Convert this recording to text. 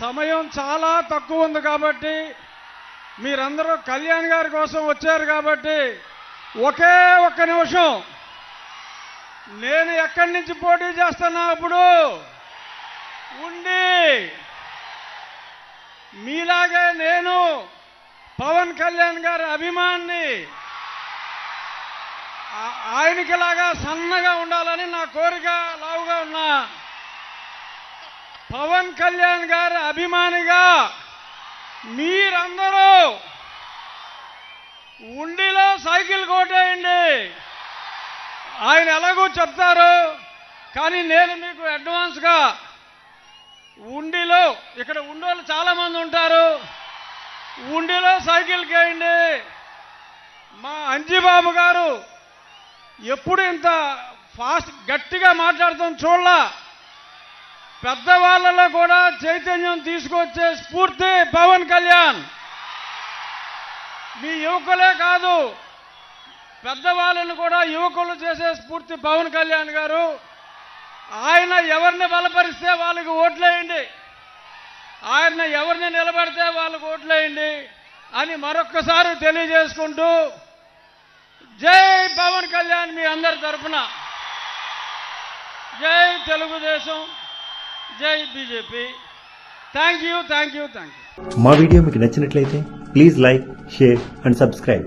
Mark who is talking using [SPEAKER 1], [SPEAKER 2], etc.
[SPEAKER 1] సమయం చాలా తక్కువ ఉంది కాబట్టి మీరందరూ కళ్యాణ్ గారి కోసం వచ్చారు కాబట్టి ఒకే ఒక్క నిమిషం. నేను ఎక్కడి నుంచి పోటీ చేస్తున్నా అప్పుడు? ఉండి. మీలాగే నేను పవన్ కళ్యాణ్ గారి అభిమాన్ని ఆయనకిలాగా సన్నగా ఉండాలని నా కోరిక లావుగా ఉన్నా. పవన్ కళ్యాణ్ గారి అభిమానిగా మీరందరూ ఉండిలో సైకిల్ కొట్టేయండి. ఆయన ఎలాగో చెప్తారు కానీ నేను మీకు అడ్వాన్స్గా ఉండిలో ఇక్కడ ఉండోళ్ళు చాలామంది ఉంటారు ఉండిలో సైకిల్ కేయండి. మా అంజిబాబు గారు ఎప్పుడు ఇంత ఫాస్ట్ గట్టిగా మాట్లాడుతాం చూడలా. పెద్దవాళ్ళలో కూడా చైతన్యం తీసుకొచ్చే స్ఫూర్తి పవన్ కళ్యాణ్. మీ యువకులే కాదు పెద్దవాళ్ళని కూడా యువకులు చేసే స్ఫూర్తి పవన్ కళ్యాణ్ గారు. ఆయన ఎవరిని బలపరిస్తే వాళ్ళకి ఓట్లేయండి. ఆయన ఎవరిని నిలబడితే వాళ్ళకి ఓట్లేయండి అని మరొక్కసారి తెలియజేసుకుంటూ జై పవన్ కళ్యాణ్ మీ అందరి తరఫున జై తెలుగుదేశం. జై BJP. Thank you thank you thank you
[SPEAKER 2] మా వీడియో మీకు నచ్చినట్లయితే please like share and subscribe.